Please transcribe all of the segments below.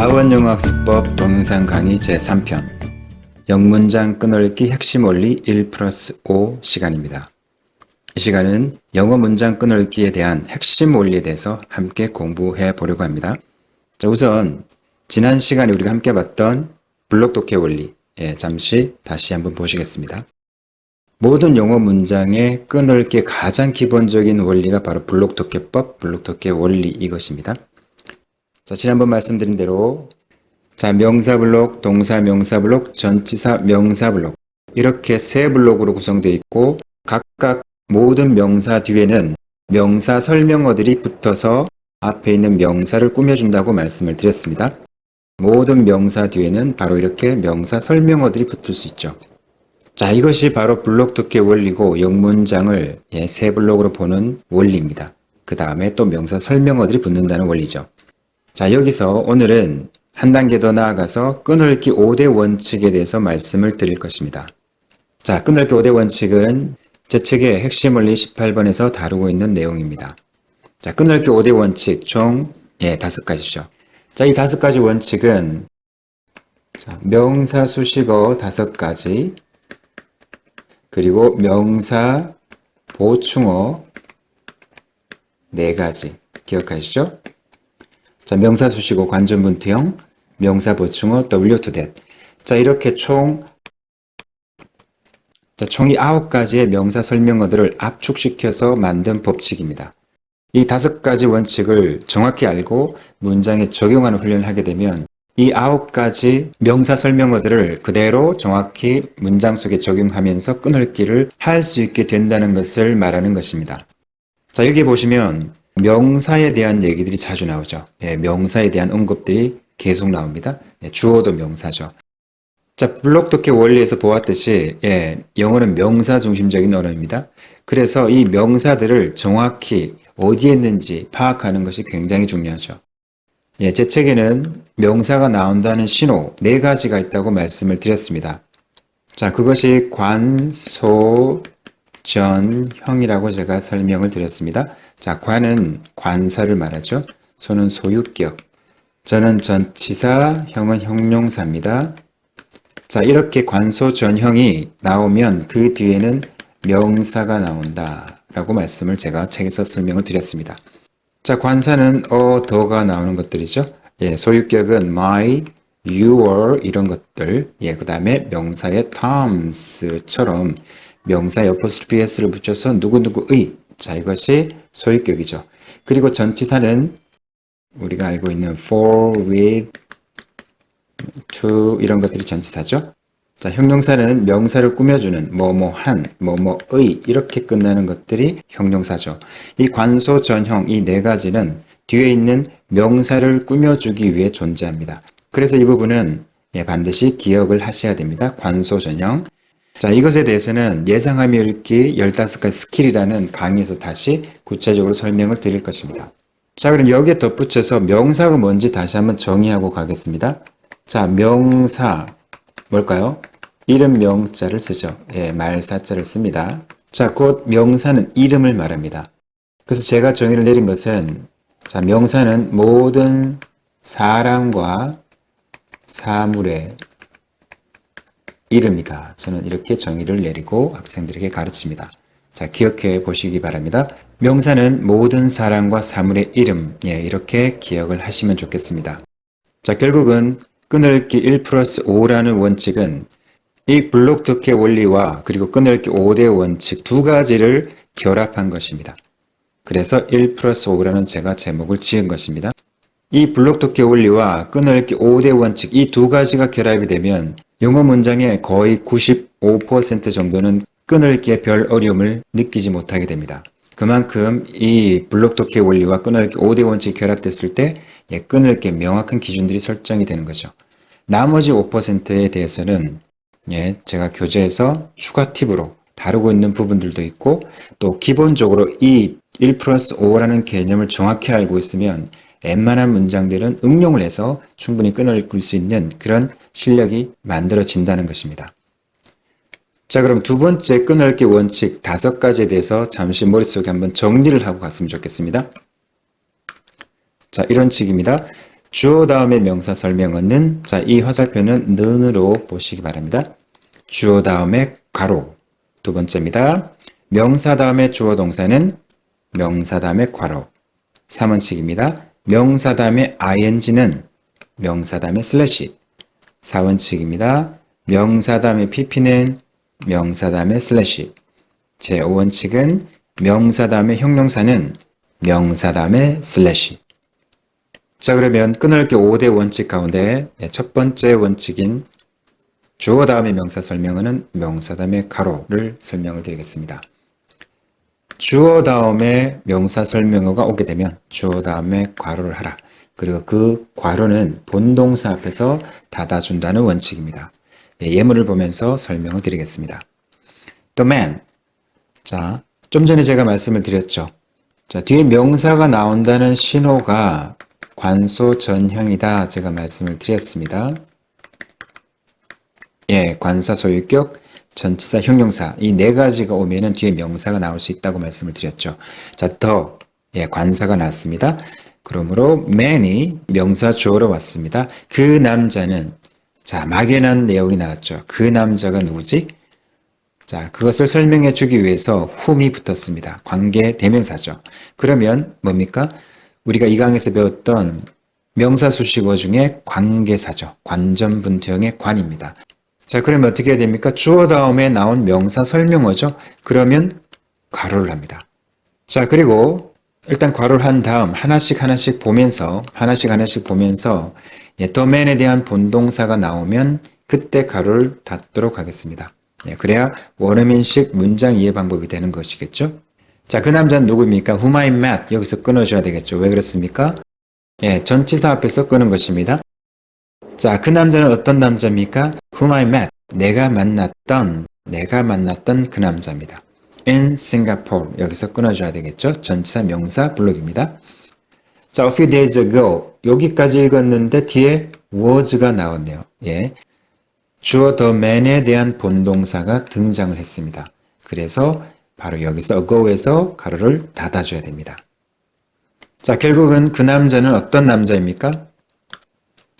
다원영어학습법 동영상 강의 제3편 영문장 끊어읽기 핵심 원리 1 플러스 5 시간입니다. 이 시간은 영어 문장 끊어읽기에 대한 핵심 원리에 대해서 함께 공부해 보려고 합니다. 자, 우선 지난 시간에 우리가 함께 봤던 블록 독해 원리 예, 잠시 다시 한번 보시겠습니다. 모든 영어 문장의 끊어읽기의 가장 기본적인 원리가 바로 블록 독해법, 블록 독해 원리 이것입니다. 자, 지난번 말씀드린 대로 자, 명사 블록, 동사 명사 블록, 전치사 명사 블록 이렇게 세 블록으로 구성되어 있고 각각 모든 명사 뒤에는 명사 설명어들이 붙어서 앞에 있는 명사를 꾸며준다고 말씀을 드렸습니다. 모든 명사 뒤에는 바로 이렇게 명사 설명어들이 붙을 수 있죠. 자, 이것이 바로 블록 독해 원리고 영문장을 예, 세 블록으로 보는 원리입니다. 그 다음에 또 명사 설명어들이 붙는다는 원리죠. 자, 여기서 오늘은 한 단계 더 나아가서 끊을기 5대 원칙에 대해서 말씀을 드릴 것입니다. 자, 끊을기 5대 원칙은 제 책의 핵심 원리 18번에서 다루고 있는 내용입니다. 자, 끊을기 5대 원칙 총 예, 다섯 가지죠. 자, 이 다섯 가지 원칙은 자, 명사 수식어 다섯 가지 그리고 명사 보충어 네 가지 기억하시죠? 자, 명사 수식어 관전분투형, 명사 보충어 W to that. 자, 이렇게 총 자, 총이 아홉 가지의 명사 설명어들을 압축시켜서 만든 법칙입니다. 이 다섯 가지 원칙을 정확히 알고 문장에 적용하는 훈련을 하게 되면 이 아홉 가지 명사 설명어들을 그대로 정확히 문장 속에 적용하면서 끊을기를 할수 있게 된다는 것을 말하는 것입니다. 자, 여기 보시면 명사에 대한 얘기들이 자주 나오죠. 예, 명사에 대한 언급들이 계속 나옵니다. 예, 주어도 명사죠. 자, 블록 독해 원리에서 보았듯이 예, 영어는 명사 중심적인 언어입니다. 그래서 이 명사들을 정확히 어디에 있는지 파악하는 것이 굉장히 중요하죠. 예, 제 책에는 명사가 나온다는 신호 네 가지가 있다고 말씀을 드렸습니다. 자, 그것이 관소, 전형이라고 제가 설명을 드렸습니다. 자, 관은 관사를 말하죠. 소는 소유격, 저는 전치사, 형은 형용사입니다. 자, 이렇게 관소 전형이 나오면 그 뒤에는 명사가 나온다 라고 말씀을 제가 책에서 설명을 드렸습니다. 자, 관사는 어, 더가 나오는 것들이죠. 예, 소유격은 my, your 이런 것들. 예, 그 다음에 명사의 Toms처럼 명사에 어퍼스트피 s를 붙여서 누구누구의 자 이것이 소유격이죠. 그리고 전치사는 우리가 알고 있는 for, with, to 이런 것들이 전치사죠. 자, 형용사는 명사를 꾸며주는 뭐뭐한, 뭐뭐의 이렇게 끝나는 것들이 형용사죠. 이 관소, 전형 이 네 가지는 뒤에 있는 명사를 꾸며주기 위해 존재합니다. 그래서 이 부분은 예, 반드시 기억을 하셔야 됩니다. 관소, 전형. 자, 이것에 대해서는 예상하며 읽기 15가지 스킬이라는 강의에서 다시 구체적으로 설명을 드릴 것입니다. 자, 그럼 여기에 덧붙여서 명사가 뭔지 다시 한번 정의하고 가겠습니다. 자, 명사 뭘까요? 이름 명자를 쓰죠. 예, 말사자를 씁니다. 자, 곧 명사는 이름을 말합니다. 그래서 제가 정의를 내린 것은 자, 명사는 모든 사람과 사물의 이름이다. 저는 이렇게 정의를 내리고 학생들에게 가르칩니다. 자, 기억해 보시기 바랍니다. 명사는 모든 사람과 사물의 이름, 예, 이렇게 기억을 하시면 좋겠습니다. 자, 결국은 끊을기 1 플러스 5라는 원칙은 이 블록 독해 원리와 그리고 끊을기 5대 원칙 두 가지를 결합한 것입니다. 그래서 1 플러스 5라는 제가 제목을 지은 것입니다. 이 블록 독해 원리와 끊을기 5대 원칙 이 두 가지가 결합이 되면 영어 문장의 거의 95% 정도는 끊을기에 별 어려움을 느끼지 못하게 됩니다. 그만큼 이 블록 독해 원리와 끊을기 5대 원칙이 결합됐을 때 예, 끊을기 명확한 기준들이 설정이 되는 거죠. 나머지 5%에 대해서는 예, 제가 교재에서 추가 팁으로 다루고 있는 부분들도 있고 또 기본적으로 이1 플러스 5라는 개념을 정확히 알고 있으면 웬만한 문장들은 응용을 해서 충분히 끊어읽을 수 있는 그런 실력이 만들어진다는 것입니다. 자 그럼 두 번째 끊어읽기 원칙 다섯 가지에 대해서 잠시 머릿속에 한번 정리를 하고 갔으면 좋겠습니다. 자 이런 칙입니다. 주어 다음에 명사 설명어는 자, 이 화살표는 는으로 보시기 바랍니다. 주어 다음에 괄호 두 번째입니다. 명사 다음에 주어 동사는 명사 다음에 괄호 3원칙입니다. 명사 다음에 ing는 명사 다음에 슬래시 4원칙입니다. 명사 다음에 pp는 명사 다음에 슬래시 제5원칙은 명사 다음에 형용사는 명사 다음에 슬래시 자 그러면 끊을게 5대 원칙 가운데 예, 첫 번째 원칙인 주어 다음에 명사 설명어는 명사 다음에 가로를 설명을 드리겠습니다. 주어 다음에 명사 설명어가 오게 되면 주어 다음에 괄호를 하라. 그리고 그 괄호는 본동사 앞에서 닫아준다는 원칙입니다. 예, 예문을 보면서 설명을 드리겠습니다. The man. 자, 좀 전에 제가 말씀을 드렸죠. 자, 뒤에 명사가 나온다는 신호가 관소 전형이다. 제가 말씀을 드렸습니다. 예, 관사 소유격, 전치사, 형용사 이 네 가지가 오면은 뒤에 명사가 나올 수 있다고 말씀을 드렸죠. 자, 더 예, 관사가 나왔습니다. 그러므로 man이 명사 주어로 왔습니다. 그 남자는 자, 막연한 내용이 나왔죠. 그 남자가 누구지? 자, 그것을 설명해 주기 위해서 whom이 붙었습니다. 관계 대명사죠. 그러면 뭡니까? 우리가 이 강에서 배웠던 명사 수식어 중에 관계사죠. 관전분투형의 관입니다. 자, 그러면 어떻게 해야 됩니까? 주어 다음에 나온 명사 설명어죠. 그러면 괄호를 합니다. 자, 그리고 일단 괄호를 한 다음 하나씩 하나씩 보면서 하나씩 하나씩 보면서 예, 더맨에 대한 본동사가 나오면 그때 괄호를 닫도록 하겠습니다. 예, 그래야 원어민식 문장 이해 방법이 되는 것이겠죠. 자, 그 남자는 누구입니까? Whom I met. 여기서 끊어줘야 되겠죠. 왜 그렇습니까? 예, 전치사 앞에서 끄는 것입니다. 자, 그 남자는 어떤 남자입니까? Whom I met. 내가 만났던, 내가 만났던 그 남자입니다. In Singapore. 여기서 끊어줘야 되겠죠. 전치사 명사 블록입니다. 자, a few days ago. 여기까지 읽었는데 뒤에 was가 나왔네요. 예. 주어 the man에 대한 본동사가 등장을 했습니다. 그래서 바로 여기서 ago에서 가로를 닫아줘야 됩니다. 자, 결국은 그 남자는 어떤 남자입니까?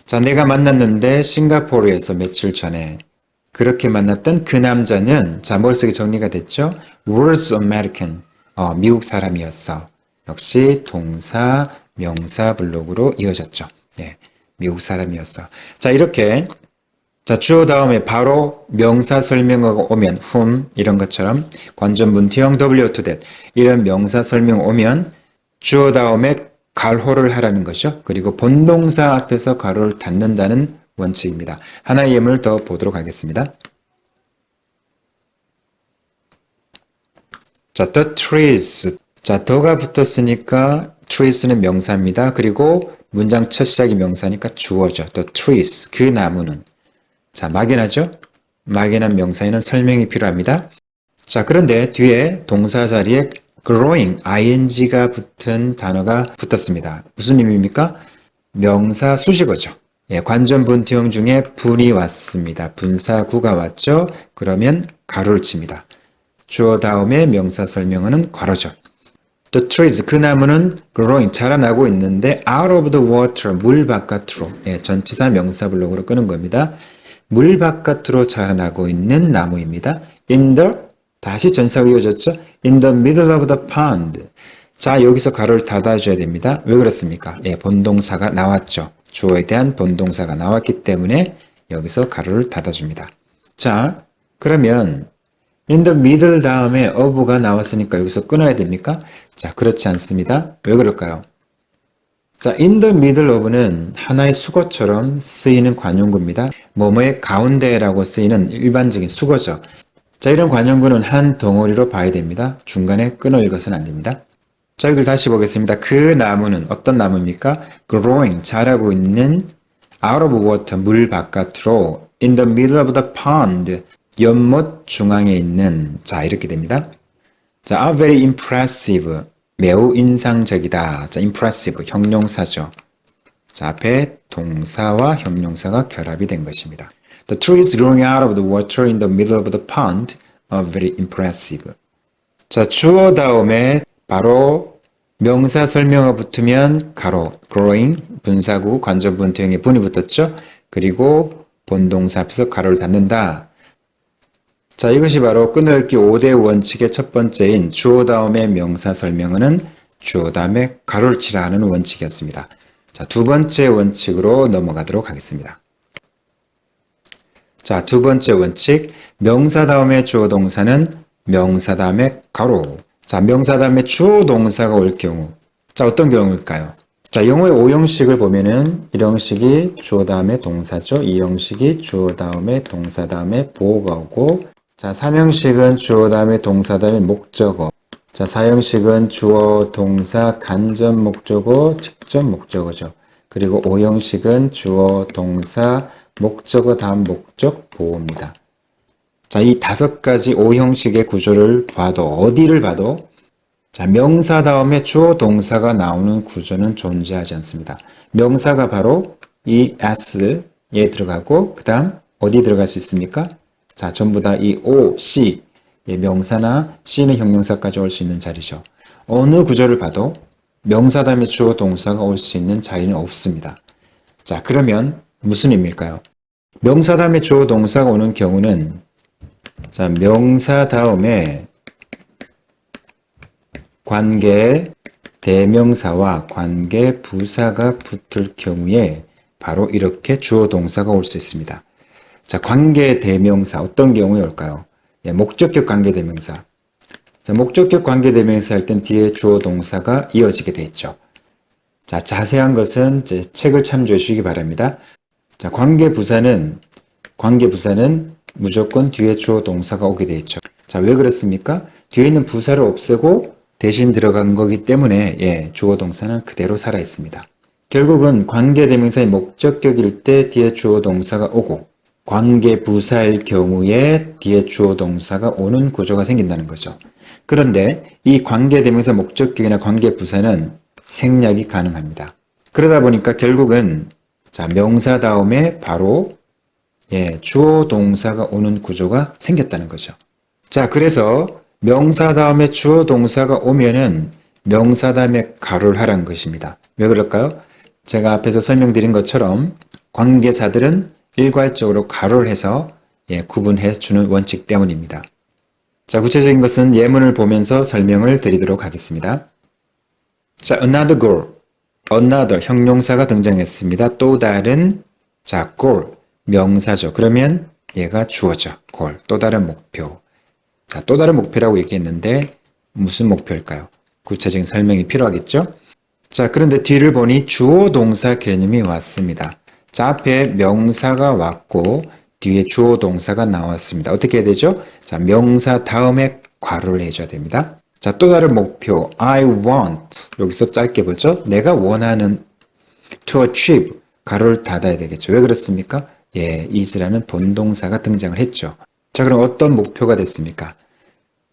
자, 내가 만났는데 싱가포르에서 며칠 전에 그렇게 만났던 그 남자는 자, 머릿속에 정리가 됐죠? was American. 어, 미국 사람이었어. 역시 동사, 명사 블록으로 이어졌죠. 예, 미국 사람이었어. 자, 이렇게 자, 주어 다음에 바로 명사 설명어가 오면 whom 이런 것처럼 관전문티형 W to that 이런 명사 설명 오면 주어 다음에 갈호를 하라는 것이죠. 그리고 본동사 앞에서 가로를 닫는다는 원칙입니다. 하나의 예문을 더 보도록 하겠습니다. 자, the trees. 자, 더가 붙었으니까 trees는 명사입니다. 그리고 문장 첫 시작이 명사니까 주어죠. the trees. 그 나무는. 자, 막연하죠? 막연한 명사에는 설명이 필요합니다. 자, 그런데 뒤에 동사 자리에 growing, ing가 붙은 단어가 붙었습니다. 무슨 의미입니까? 명사 수식어죠. 예, 관전 분투형 중에 분이 왔습니다. 분사구가 왔죠? 그러면 가로를 칩니다. 주어 다음에 명사 설명어는 괄호죠. The trees, 그 나무는 growing, 자라나고 있는데 out of the water, 물 바깥으로 예, 전치사 명사 블록으로 끄는 겁니다. 물 바깥으로 자라나고 있는 나무입니다. In the 다시 전사가 이어졌죠? In the middle of the pond. 자, 여기서 가로를 닫아줘야 됩니다. 왜 그렇습니까? 예, 본동사가 나왔죠. 주어에 대한 본동사가 나왔기 때문에 여기서 가로를 닫아줍니다. 자, 그러면 in the middle 다음에 of가 나왔으니까 여기서 끊어야 됩니까? 자, 그렇지 않습니다. 왜 그럴까요? 자, in the middle of는 하나의 수거처럼 쓰이는 관용구입니다. 뭐뭐의 가운데라고 쓰이는 일반적인 수거죠. 자, 이런 관용구는 한 덩어리로 봐야 됩니다. 중간에 끊어 읽어서는 안 됩니다. 자, 이걸 다시 보겠습니다. 그 나무는 어떤 나무입니까? growing, 자라고 있는 out of water, 물 바깥으로 in the middle of the pond, 연못 중앙에 있는 자, 이렇게 됩니다. 자, are very impressive, 매우 인상적이다. 자, impressive, 형용사죠. 자, 앞에 동사와 형용사가 결합이 된 것입니다. The trees growing out of the water in the middle of the pond are very impressive. 자, 주어 다음에 바로 명사 설명어 붙으면 가로, growing, 분사구, 관전분 뒤에 분이 붙었죠? 그리고 본동사 앞에서 가로를 닫는다. 자, 이것이 바로 끊어읽기 5대 원칙의 첫 번째인 주어 다음에 명사 설명어는 주어 다음에 가로를 치라 하는 원칙이었습니다. 자, 두 번째 원칙으로 넘어가도록 하겠습니다. 자, 두 번째 원칙. 명사 다음에 주어 동사는 명사 다음에 가로. 자, 명사 다음에 주어 동사가 올 경우. 자, 어떤 경우일까요? 자, 영어의 5형식을 보면은 1형식이 주어 다음에 동사죠. 2형식이 주어 다음에 동사 다음에 보호가 오고 자, 3형식은 주어 다음에 동사 다음에 목적어. 자, 4형식은 주어, 동사, 간접 목적어, 직접 목적어죠. 그리고 5형식은 주어, 동사, 목적어 다음 목적 보호입니다. 자, 이 다섯 가지 5형식의 구조를 봐도 어디를 봐도 자, 명사 다음에 주어 동사가 나오는 구조는 존재하지 않습니다. 명사가 바로 이 s에 들어가고 그 다음 어디 들어갈 수 있습니까? 자, 전부 다 이 o, c 예, 명사나 c는 형용사까지 올 수 있는 자리죠. 어느 구조를 봐도 명사 다음에 주어 동사가 올 수 있는 자리는 없습니다. 자, 그러면 무슨 의미일까요? 명사 다음에 주어 동사가 오는 경우는 자, 명사 다음에 관계 대명사와 관계 부사가 붙을 경우에 바로 이렇게 주어 동사가 올 수 있습니다. 자, 관계 대명사 어떤 경우에 올까요? 예, 목적격 관계 대명사. 자, 목적격 관계 대명사 할 땐 뒤에 주어 동사가 이어지게 돼 있죠. 자, 자세한 것은 책을 참조해 주시기 바랍니다. 자, 관계 부사는 관계 부사는 무조건 뒤에 주어 동사가 오게 돼 있죠. 자, 왜 그렇습니까? 뒤에 있는 부사를 없애고 대신 들어간 거기 때문에 예, 주어 동사는 그대로 살아 있습니다. 결국은 관계 대명사의 목적격일 때 뒤에 주어 동사가 오고 관계 부사일 경우에 뒤에 주어 동사가 오는 구조가 생긴다는 거죠. 그런데 이 관계 대명사 목적격이나 관계 부사는 생략이 가능합니다. 그러다 보니까 결국은 자, 명사 다음에 바로 예, 주어 동사가 오는 구조가 생겼다는 거죠. 자, 그래서 명사 다음에 주어 동사가 오면은 명사 다음에 가로를 하라는 것입니다. 왜 그럴까요? 제가 앞에서 설명드린 것처럼 관계사들은 일괄적으로 가로를 해서 예, 구분해 주는 원칙 때문입니다. 자, 구체적인 것은 예문을 보면서 설명을 드리도록 하겠습니다. 자, another goal. Another 형용사가 등장했습니다. 또 다른 자, goal 명사죠. 그러면 얘가 주어져. goal 또 다른 목표. 자, 또 다른 목표라고 얘기했는데 무슨 목표일까요? 구체적인 설명이 필요하겠죠? 자, 그런데 뒤를 보니 주어 동사 개념이 왔습니다. 자, 앞에 명사가 왔고 뒤에 주어 동사가 나왔습니다. 어떻게 해야 되죠? 자, 명사 다음에 괄호를 해줘야 됩니다. 자, 또 다른 목표 I want 여기서 짧게 보죠. 내가 원하는 to achieve 괄호를 닫아야 되겠죠. 왜 그렇습니까? 예, is라는 본동사가 등장을 했죠. 자, 그럼 어떤 목표가 됐습니까?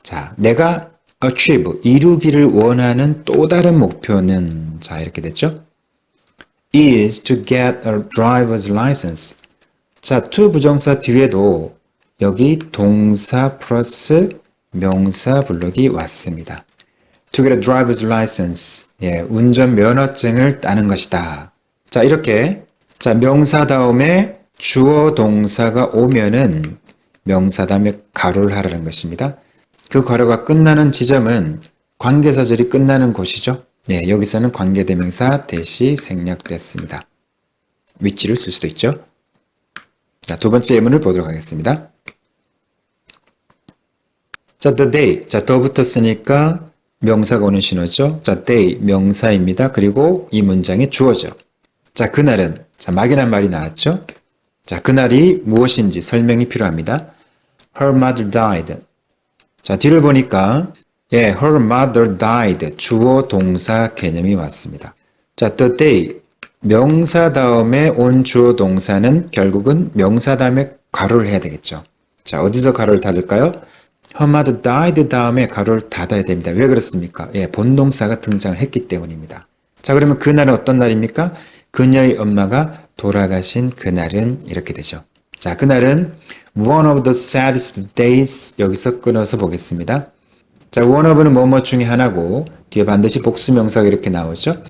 자, 내가 achieve 이루기를 원하는 또 다른 목표는 자, 이렇게 됐죠. is to get a driver's license. 자, to 부정사 뒤에도 여기 동사 플러스 명사 블록이 왔습니다. To get a driver's license. 예, 운전 면허증을 따는 것이다. 자, 이렇게 자, 명사 다음에 주어 동사가 오면은 명사 다음에 가로를 하라는 것입니다. 그 가로가 끝나는 지점은 관계사절이 끝나는 곳이죠. 네, 여기서는 관계대명사 대시 생략됐습니다. 위치를 쓸 수도 있죠. 자, 두 번째 예문을 보도록 하겠습니다. 자, the day. 자, 더 붙었으니까 명사가 오는 신호죠. 자, day 명사입니다. 그리고 이 문장에 주어져. 자, 그날은 자, 막연한 말이 나왔죠. 자, 그날이 무엇인지 설명이 필요합니다. Her mother died. 자, 뒤를 보니까 예, her mother died. 주어 동사 개념이 왔습니다. 자, the day. 명사 다음에 온 주어 동사는 결국은 명사 다음에 가로를 해야 되겠죠. 자, 어디서 가로를 닫을까요? Mother died 다음에 가로를 닫아야 됩니다. 왜 그렇습니까? 예, 본동사가 등장을 했기 때문입니다. 자, 그러면 그날은 어떤 날입니까? 그녀의 엄마가 돌아가신 그날은 이렇게 되죠. 자, 그날은 one of the saddest days 여기서 끊어서 보겠습니다. 자, one of는 뭐뭐 중에 하나고 뒤에 반드시 복수 명사가 이렇게 나오죠.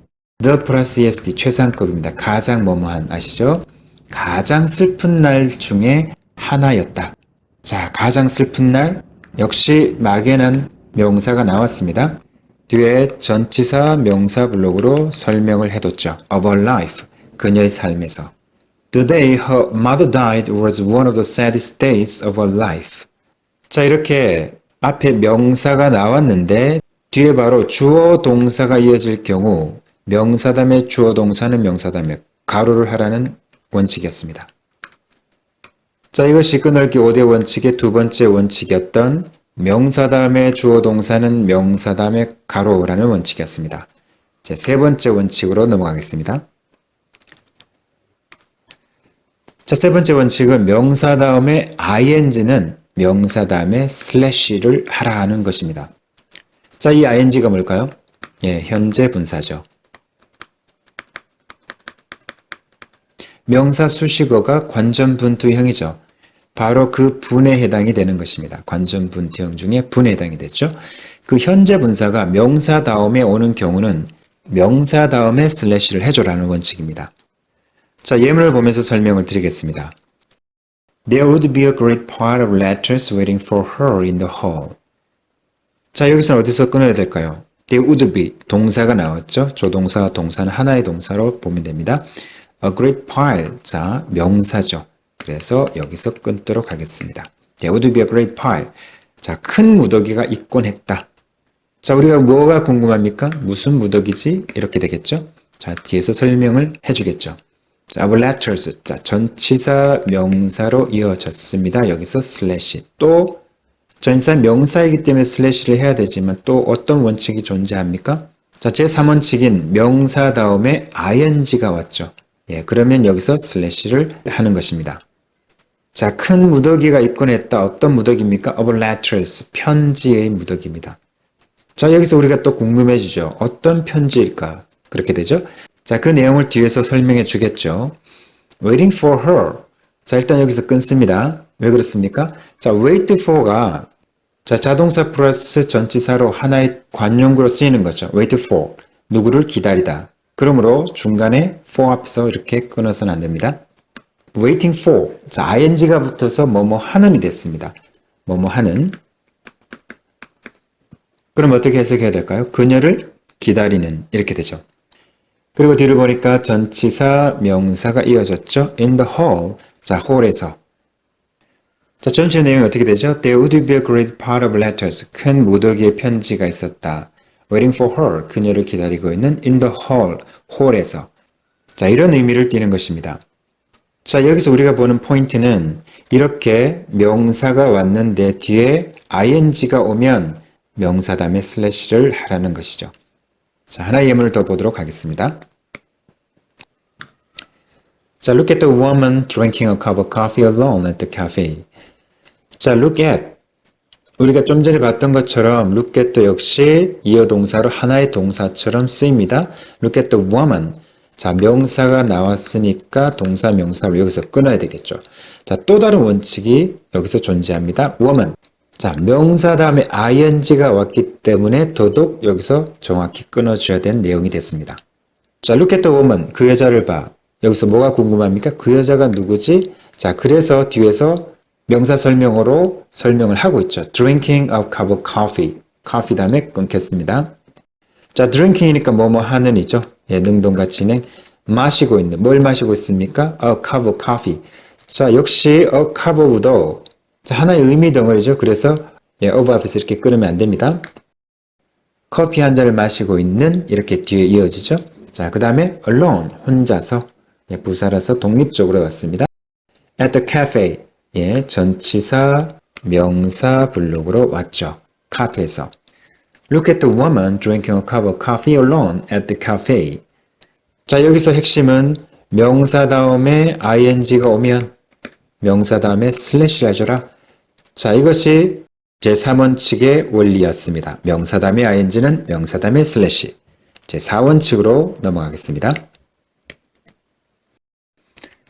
the 플러스 esd 최상급입니다. 가장 뭐뭐한 아시죠? 가장 슬픈 날 중에 하나였다. 자, 가장 슬픈 날 역시 막연한 명사가 나왔습니다. 뒤에 전치사 명사 블록으로 설명을 해뒀죠. of her life, 그녀의 삶에서. The day her mother died was one of the saddest days of her life. 자, 이렇게 앞에 명사가 나왔는데 뒤에 바로 주어 동사가 이어질 경우 명사 다음에 주어 동사는 명사 다음에 가로를 하라는 원칙이었습니다. 자, 이것이 끈넓기 5대 원칙의 두 번째 원칙이었던 명사 다음에 주어 동사는 명사 다음에 가로라는 원칙이었습니다. 제세 번째 원칙으로 넘어가겠습니다. 자, 세 번째 원칙은 명사 다음에 ing는 명사 다음에 슬래시를 하라 하는 것입니다. 자, 이 ing가 뭘까요? 예, 현재 분사죠. 명사 수식어가 관전분투형이죠. 바로 그 분에 해당이 되는 것입니다. 관전분투형 중에 분에 해당이 됐죠. 그 현재 분사가 명사 다음에 오는 경우는 명사 다음에 슬래시를 해줘라는 원칙입니다. 자, 예문을 보면서 설명을 드리겠습니다. There would be a great pile of letters waiting for her in the hall. 자, 여기서 어디서 끊어야 될까요? There would be 동사가 나왔죠. 조동사, 동사는 하나의 동사로 보면 됩니다. A great pile, 자, 명사죠. 그래서 여기서 끊도록 하겠습니다. There would be a great pile. 자, 큰 무더기가 있곤 했다. 자, 우리가 뭐가 궁금합니까? 무슨 무더기지? 이렇게 되겠죠? 자, 뒤에서 설명을 해주겠죠. 자, of letters. 자, 전치사 명사로 이어졌습니다. 여기서 슬래시. 또, 전치사 명사이기 때문에 슬래시를 해야 되지만 또 어떤 원칙이 존재합니까? 자, 제3원칙인 명사 다음에 ing가 왔죠. 예, 그러면 여기서 슬래시를 하는 것입니다. 자, 큰 무더기가 있곤 했다. 어떤 무더기입니까? of letters. 편지의 무더기입니다. 자, 여기서 우리가 또 궁금해지죠. 어떤 편지일까? 그렇게 되죠. 자, 그 내용을 뒤에서 설명해 주겠죠. waiting for her. 자, 일단 여기서 끊습니다. 왜 그렇습니까? 자, wait for가 자, 자동사 플러스 전치사로 하나의 관용구로 쓰이는 거죠. wait for. 누구를 기다리다. 그러므로 중간에 for 앞에서 이렇게 끊어서는 안 됩니다. waiting for. 자, ing가 붙어서 뭐뭐 하는이 됐습니다. 뭐뭐 하는. 그럼 어떻게 해석해야 될까요? 그녀를 기다리는 이렇게 되죠. 그리고 뒤를 보니까 전치사 명사가 이어졌죠. in the hall. 자, hall에서. 자, 전체 내용이 어떻게 되죠? There would be a great pile of letters. 큰 무더기의 편지가 있었다. Waiting for her. 그녀를 기다리고 있는 in the hall. hall에서. 자, 이런 의미를 띠는 것입니다. 자, 여기서 우리가 보는 포인트는 이렇게 명사가 왔는데 뒤에 ing가 오면 명사 다음에 슬래시를 하라는 것이죠. 자, 하나의 예문을 더 보도록 하겠습니다. 자, look at the woman drinking a cup of coffee alone at the cafe. 자, look at. 우리가 좀 전에 봤던 것처럼 look 역시 이어 동사로 하나의 동사처럼 쓰입니다. look at woman. 자, 명사가 나왔으니까 동사 명사로 여기서 끊어야 되겠죠. 자, 또 다른 원칙이 여기서 존재합니다. woman. 자, 명사 다음에 ing가 왔기 때문에 더더욱 여기서 정확히 끊어줘야 되는 내용이 됐습니다. 자, look at the woman. 그 여자를 봐. 여기서 뭐가 궁금합니까? 그 여자가 누구지? 자, 그래서 뒤에서 명사 설명으로 설명을 하고 있죠. drinking a cup of coffee. coffee 다음에 끊겠습니다. 자, drinking이니까 뭐뭐 하는 이죠. 예, 능동과 진행. 마시고 있는. 뭘 마시고 있습니까? a cup of coffee. 자, 역시 a cup of도 자, 하나의 의미 덩어리죠. 그래서 예, of 앞에서 이렇게 끊으면 안 됩니다. 커피 한 잔을 마시고 있는 이렇게 뒤에 이어지죠. 자, 그 다음에 alone 혼자서 예, 부사라서 독립적으로 왔습니다. at the cafe 예, 전치사 명사 블록으로 왔죠. 카페에서 Look at the woman drinking a cup of coffee alone at the cafe. 자, 여기서 핵심은 명사 다음에 ing가 오면 명사 다음에 슬래시를 해줘라. 자, 이것이 제3원칙의 원리였습니다. 명사 다음에 ing는 명사 다음에 슬래시. 제4원칙으로 넘어가겠습니다.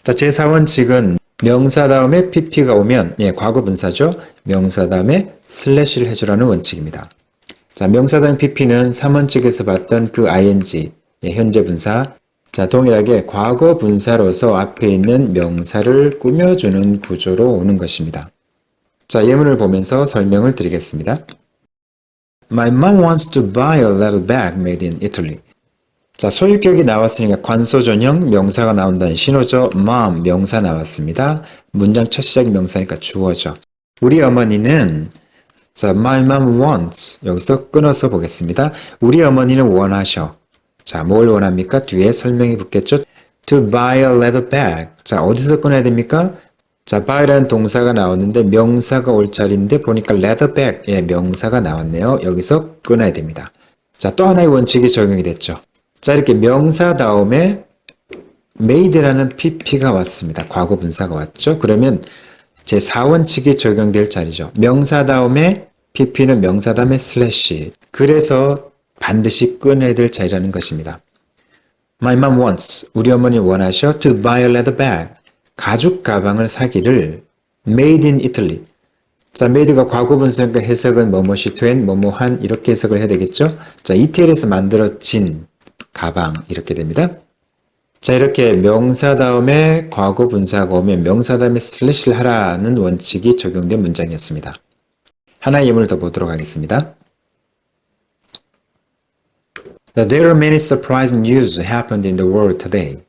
자, 제4원칙은 명사 다음에 pp가 오면 예, 과거 분사죠. 명사 다음에 슬래시를 해주라는 원칙입니다. 자, 명사단 pp는 3원칙에서 봤던 그 ing, 예, 현재 분사. 자, 동일하게 과거 분사로서 앞에 있는 명사를 꾸며주는 구조로 오는 것입니다. 자, 예문을 보면서 설명을 드리겠습니다. My mom wants to buy a leather bag made in Italy. 자, 소유격이 나왔으니까 관소 전형 명사가 나온다는 신호죠. mom 명사 나왔습니다. 문장 첫 시작 명사니까 주어죠. 우리 어머니는 자, my mom wants 여기서 끊어서 보겠습니다. 우리 어머니는 원하셔. 자, 뭘 원합니까? 뒤에 설명이 붙겠죠. To buy a leather bag. 자, 어디서 끊어야 됩니까? 자, buy라는 동사가 나오는데 명사가 올 자리인데 보니까 leather bag. 예, 명사가 나왔네요. 여기서 끊어야 됩니다. 자, 또 하나의 원칙이 적용이 됐죠. 자, 이렇게 명사 다음에 made라는 pp가 왔습니다. 과거 분사가 왔죠. 그러면 제 4원칙이 적용될 자리죠. 명사 다음에 pp는 명사 다음에 슬래시. 그래서 반드시 끊어야 될 자리라는 것입니다. My mom wants, 우리 어머니 원하셔 to buy a leather bag. 가죽 가방을 사기를 made in Italy. 자, made가 과거 분사니까 해석은 뭐뭐시 된, 뭐뭐한 이렇게 해석을 해야 되겠죠? 자, 이태리에서 만들어진 가방 이렇게 됩니다. 자, 이렇게 명사 다음에 과거 분사가 오면 명사 다음에 슬래시를 하라는 원칙이 적용된 문장이었습니다. 하나의 예문을 더 보도록 하겠습니다. There are many surprising news happened in the world today.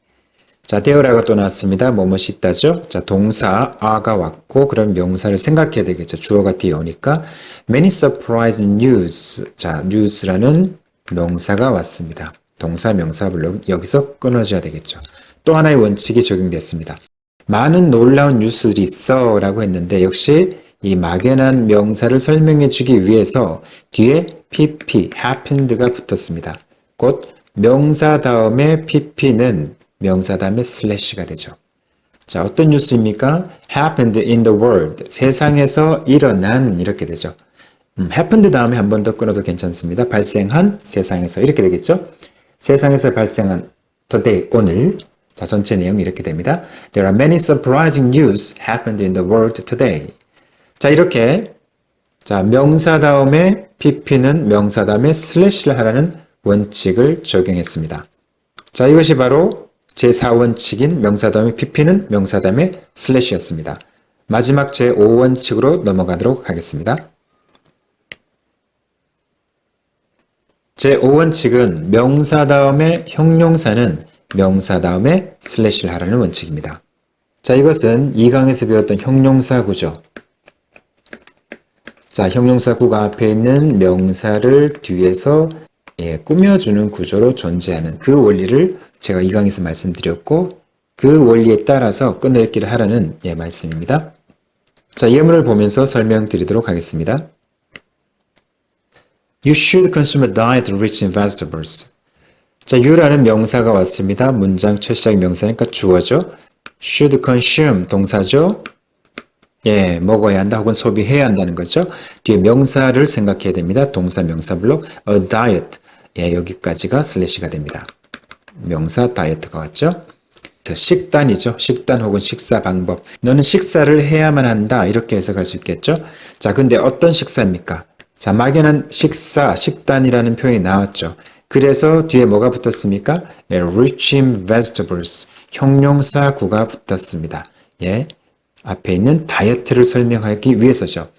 자, there라가 또 나왔습니다. 뭐뭐이 있다죠? 자, 동사 a가 왔고 그럼 명사를 생각해야 되겠죠. 주어가 뒤에 오니까 many surprising news. 자, news라는 명사가 왔습니다. 동사 명사 물론 여기서 끊어줘야 되겠죠. 또 하나의 원칙이 적용됐습니다. 많은 놀라운 뉴스들이 있어 라고 했는데 역시 이 막연한 명사를 설명해 주기 위해서 뒤에 pp, happened가 붙었습니다. 곧 명사 다음에 pp는 명사 다음에 슬래시가 되죠. 자, 어떤 뉴스입니까? happened in the world. 세상에서 일어난 이렇게 되죠. 음, happened 다음에 한 번 더 끊어도 괜찮습니다. 발생한 세상에서 이렇게 되겠죠. 세상에서 발생한 today 오늘 자 전체 내용 이렇게 됩니다. There are many surprising news happened in the world today. 자 이렇게 자 명사 다음에 pp는 명사 다음에 슬래시를 하라는 원칙을 적용했습니다. 자 이것이 바로 제4원칙인 명사 다음에 pp는 명사 다음에 슬래시였습니다. 마지막 제5원칙으로 넘어가도록 하겠습니다. 제5원칙은 명사 다음에 형용사는 명사 다음에 슬래시를 하라는 원칙입니다. 자, 이것은 2강에서 배웠던 형용사 구조. 자, 형용사 구가 앞에 있는 명사를 뒤에서 예, 꾸며주는 구조로 존재하는 그 원리를 제가 2강에서 말씀드렸고 그 원리에 따라서 끊어읽기를 하라는 예, 말씀입니다. 자, 예문을 보면서 설명드리도록 하겠습니다. You should consume a diet rich in vegetables. 자, you라는 명사가 왔습니다. 문장 첫 시작 명사니까 주어죠. should consume 동사죠. 예, 먹어야 한다 혹은 소비해야 한다는 거죠. 뒤에 명사를 생각해야 됩니다. 동사 명사 블록 a diet. 예, 여기까지가 슬래시가 됩니다. 명사 다이어트가 왔죠. 식단이죠. 식단 혹은 식사 방법. 너는 식사를 해야만 한다. 이렇게 해석할 수 있겠죠. 자, 근데 어떤 식사입니까? 자, 막연한 식사, 식단이라는 표현이 나왔죠. 그래서 뒤에 뭐가 붙었습니까? 예, rich in vegetables. 형용사 구가 붙었습니다. 예. 앞에 있는 다이어트를 설명하기 위해서죠.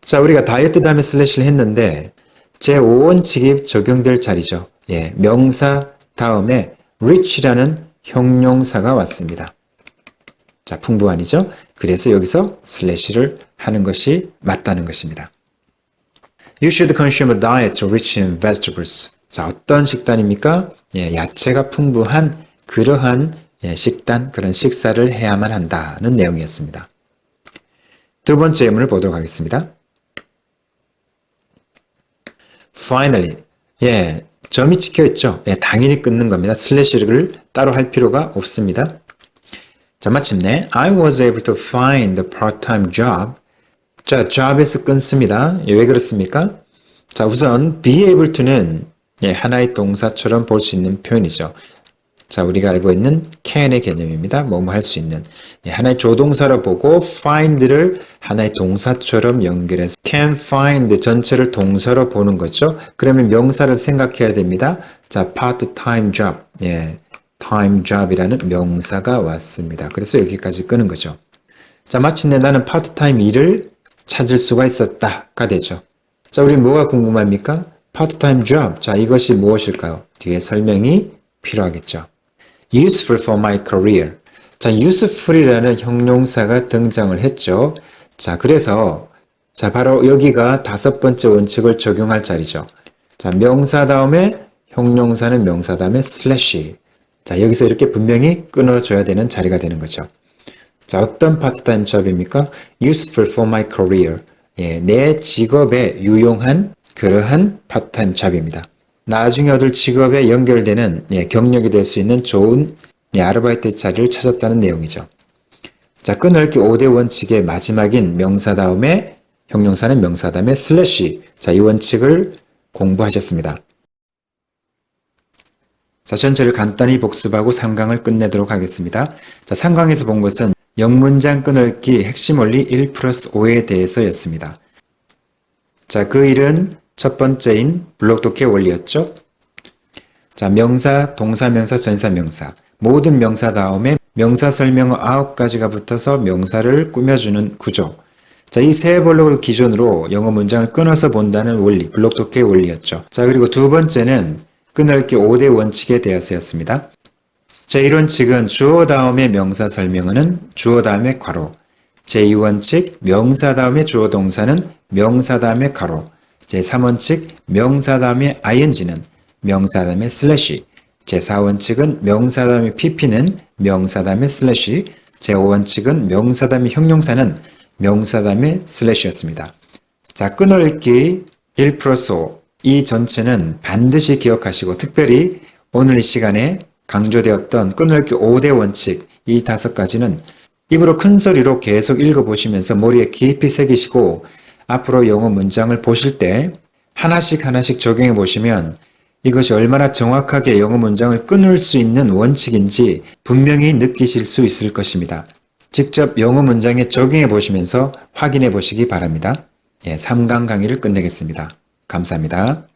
자, 우리가 다이어트 다음에 슬래시를 했는데 제5원칙이 적용될 자리죠. 예, 명사 다음에 rich라는 형용사가 왔습니다. 자, 풍부한이죠. 그래서 여기서 슬래시를 하는 것이 맞다는 것입니다. You should consume a diet rich in vegetables. 자, 어떤 식단입니까? 예, 야채가 풍부한 그러한 예, 식단, 그런 식사를 해야만 한다는 내용이었습니다. 두 번째 예문을 보도록 하겠습니다. Finally, 예, 점이 찍혀 있죠. 예, 당연히 끊는 겁니다. 슬래시를 따로 할 필요가 없습니다. 자, 마침내 I was able to find a part-time job. 자, job에서 끊습니다. 예, 왜 그렇습니까? 자, 우선 be able to는 예, 하나의 동사처럼 볼 수 있는 표현이죠. 자, 우리가 알고 있는 can의 개념입니다. 뭐뭐 할 수 있는. 예, 하나의 조동사로 보고 find를 하나의 동사처럼 연결해서 can find 전체를 동사로 보는 거죠. 그러면 명사를 생각해야 됩니다. 자, part-time job. 예, time job이라는 명사가 왔습니다. 그래서 여기까지 끄는 거죠. 자, 마침내 나는 파트타임 일을 찾을 수가 있었다가 되죠. 자, 우리 뭐가 궁금합니까? 파트타임 job. 자, 이것이 무엇일까요? 뒤에 설명이 필요하겠죠. useful for my career. 자, useful이라는 형용사가 등장을 했죠. 자, 그래서 자, 바로 여기가 다섯 번째 원칙을 적용할 자리죠. 자, 명사 다음에 형용사는 명사 다음에 슬래시. 자, 여기서 이렇게 분명히 끊어줘야 되는 자리가 되는 거죠. 자, 어떤 파트타임 잡입니까? useful for my career. 예, 내 직업에 유용한 그러한 파트타임 잡입니다. 나중에 얻을 직업에 연결되는 예, 경력이 될 수 있는 좋은 예, 아르바이트 자리를 찾았다는 내용이죠. 자, 끊을기 5대 원칙의 마지막인 명사 다음에 형용사는 명사 다음에 슬래시. 자, 이 원칙을 공부하셨습니다. 자, 전체를 간단히 복습하고 3강을 끝내도록 하겠습니다. 자, 3강에서 본 것은 영문장 끊을기 핵심 원리 1 플러스 5에 대해서였습니다. 자, 그 일은 첫 번째인 블록도케 원리였죠. 자, 명사, 동사명사, 전사명사. 모든 명사 다음에 명사 설명어 9가지가 붙어서 명사를 꾸며주는 구조. 자, 이 세 블록을 기준으로 영어 문장을 끊어서 본다는 원리, 블록도케 원리였죠. 자, 그리고 두 번째는 끊을기 5대 원칙에 대해서였습니다. 제1원칙은 주어 다음에 명사 설명어는 주어 다음에 괄호. 제2원칙 명사 다음에 주어 동사는 명사 다음에 괄호. 제3원칙 명사 다음에 ing는 명사 다음에 슬래시. 제4원칙은 명사 다음에 pp는 명사 다음에 슬래시. 제5원칙은 명사 다음에 형용사는 명사 다음에 슬래시였습니다. 자, 끊어읽기 1 플러스 5. 이 전체는 반드시 기억하시고 특별히 오늘 이 시간에 강조되었던 끊을기 5대 원칙 이 다섯 가지는 입으로 큰 소리로 계속 읽어보시면서 머리에 깊이 새기시고 앞으로 영어 문장을 보실 때 하나씩 하나씩 적용해 보시면 이것이 얼마나 정확하게 영어 문장을 끊을 수 있는 원칙인지 분명히 느끼실 수 있을 것입니다. 직접 영어 문장에 적용해 보시면서 확인해 보시기 바랍니다. 예, 3강 강의를 끝내겠습니다. 감사합니다.